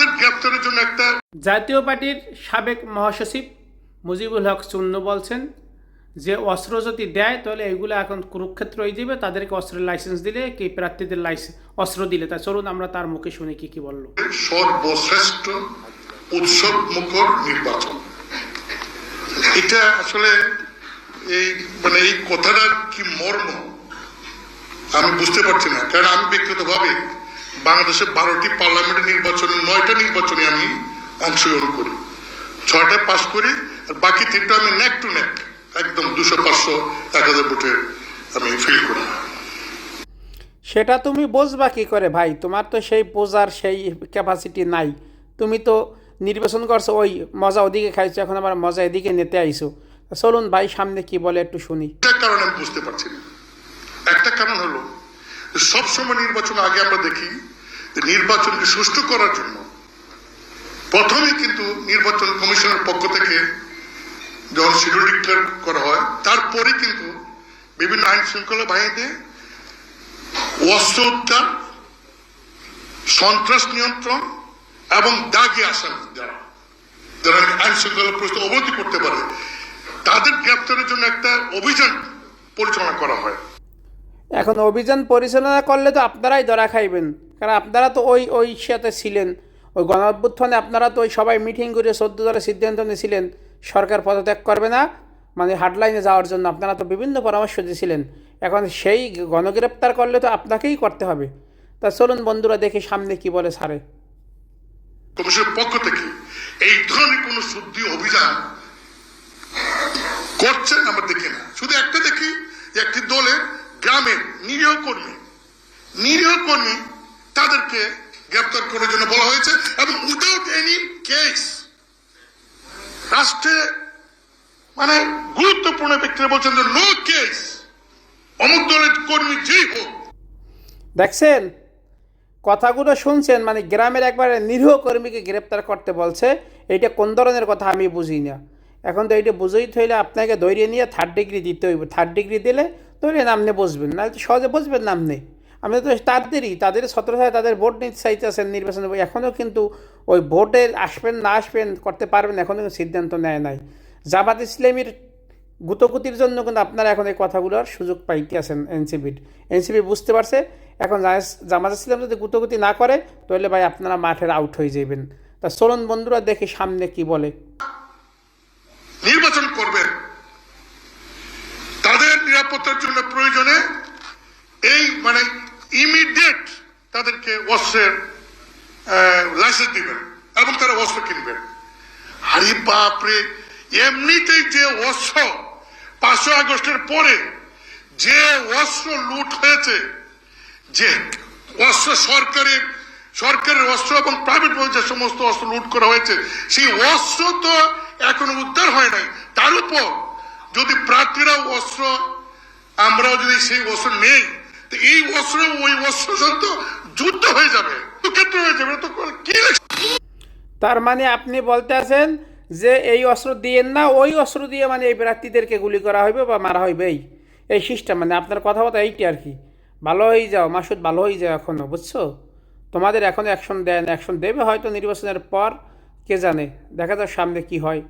তাদের গ্রেপ্তারের জন্য একটা জাতীয় পার্টির সাবেক মহাসচিব মুজিবুল হক চূন্য বলছেন যে অস্ত্র যদি দেয় তাহলে এগুলো এখন কুরুক্ষেত্র হয়ে যাবে। তাদেরকে অস্ত্রের লাইসেন্স দিলে কি প্রার্থীদের লাইসেন্স অস্ত্র দিলে। তা চলুন আমরা তার মুখে শুনি কি কি বলল। সর্বশ্রেষ্ঠ উৎসব মুখর নির্বাচন। এটা আসলে এই মানে এই কথাটার কি মর্ম? আমি বুঝতে পারছি না। কারণ আমি ব্যক্তিগতভাবে বাংলাদেশের বারোটি পার্লামেন্টের নির্বাচনে নয়টা নির্বাচনে আমি অংশগ্রহণ করি। ছয়টা পাস করি আর বাকি তিনটা আমি নেক টু নেক একদম দুশো পাঁচশো এক হাজার ভোটে আমি ফিল করি। সেটা তুমি বুঝবা কি করে ভাই? তোমার তো সেই বোঝার সেই ক্যাপাসিটি নাই। তুমি তো নির্বাচন করছ ওই মজা ওদিকে খাইছো এখন আবার মজা এদিকে নিতে আইছো। চলুন ভাই সামনে কি বলে একটু শুনি। একটা কারণ আমি বুঝতে পারছি না। একটা কারণ হলো সবসময় নির্বাচন আগে আমরা দেখি যে নির্বাচনকে সুষ্ঠু করার জন্য প্রথমে কিন্তু নির্বাচন কমিশনের পক্ষ থেকে যখন শিডিউল ডিক্লেয়ার করা হয়, তারপরে কিন্তু বিভিন্ন আইন শৃঙ্খলা বাহিনীতে অস্ত্র উদ্ধার সন্ত্রাস নিয়ন্ত্রণ এবং দাগি আসাম দেওয়া যারা আইন শৃঙ্খলা পরিস্থিতি অবনতি করতে পারে, তাদের গ্রেপ্তারের জন্য একটা অভিযান পরিচালনা করা হয়। এখন অভিযান পরিচালনা করলে তো আপনারাই ধরা খাইবেন। কারণ আপনারা তো ওই ওই সাথে ছিলেন। ওই গণ অভ্যুত্থানে আপনারা তো ওই সবাই মিটিং করে সদ্য দলের সিদ্ধান্ত নিয়েছিলেন। সরকার পদত্যাগ করবে না মানে হাটলাইনে যাওয়ার জন্য আপনারা তো বিভিন্ন পরামর্শ দিয়েছিলেন। এখন সেই গণগ্রেপ্তার করলে তো আপনাকেই করতে হবে। তা চলুন বন্ধুরা, দেখি সামনে কি বলে সারে কমিশনের পক্ষ থেকে এই ধরনের কোন শুদ্ধি অভিযান করছেন? আমরা দেখি না। শুধু একটা দেখি একটি দলের গ্রামের নিরীহ কর্মী নিরীহ কর্মী তাদেরকে গ্রেপ্তার করার জন্য বলা হয়েছে এবং উইদাউট এনি কেস রাষ্ট্রে মানে গুরুত্বপূর্ণ ব্যক্তিরা বলছেন যে নো কেস অমুক দলের কর্মী যেই হোক। দেখছেন? কথাগুলো শুনছেন? মানে গ্রামের একবারে নিরীহ কর্মীকে গ্রেপ্তার করতে বলছে। এইটা কোন ধরনের কথা আমি বুঝি না এখন তো এইটা বুঝেই হইলে আপনাকে ধৈর্য নিয়ে থার্ড ডিগ্রি দিতে হইব। থার্ড ডিগ্রি দিলে ধরে নামনে বসবেন। না, সহজে বসবেন নামনে আপনি। তো তাদেরই, তাদের সালে তাদের ভোট নিতে চাইতেছেন নির্বাচনে এখনও কিন্তু ওই ভোটে আসবেন, না আসবেন করতে পারবেন এখনও কিন্তু সিদ্ধান্ত নেয় নাই। জামাত ইসলামীর গুতগুতির জন্য কিন্তু আপনারা এখন এই কথাগুলোর সুযোগ পাইতে আছেন এনসিপির এনসিপি বুঝতে পারছে, এখন জামাত- ইসলাম যদি গুতগুতি না করে, তাহলে ভাই আপনারা মাঠের আউট হয়ে যাবেন তা চলুন বন্ধুরা, দেখি সামনে কি বলে। নির্বাচন করবেন। নিরাপত্তার জন্য প্রয়োজনে এই মানে ইমিডিয়েট তাদেরকে অস্ত্রের লাইসেন্স দিবেন এবং তারা অস্ত্র কিনবেন। আরে বাপরে, এমনিতেই যে অস্ত্র পাঁচশো আগস্টের পরে যে অস্ত্র লুট হয়েছে, যে অস্ত্র সরকারের সরকারের অস্ত্র এবং প্রাইভেট যে সমস্ত অস্ত্র লুট করা হয়েছে, সেই অস্ত্র তো এখনও উদ্ধার হয় নাই। তার উপর যদি প্রার্থীরা অস্ত্র, আমরাও যদি সেই অস্ত্র নেই এই অস্ত্র, ওই অস্ত্র তো যুদ্ধ হয়ে যাবে। ক্ষেত্র হয়ে যাবে, তো কি তার মানে আপনি বলতে আছেন যে এই অস্ত্র দিয়েন না, ওই অস্ত্র দিয়ে মানে এই প্রার্থীদেরকে গুলি করা হইবে বা মারা হইবে। এই সিস্টেম মানে আপনার কথা কথাবার্তা এইটি আর কি। ভালো হয়ে যাও, মাসুদ, ভালো হয়ে যাও এখনও বুঝছ? তোমাদের এখনও অ্যাকশন দেন অ্যাকশন দেবে হয়তো নির্বাচনের পর, কে জানে, দেখা যাক সামনে কি হয়।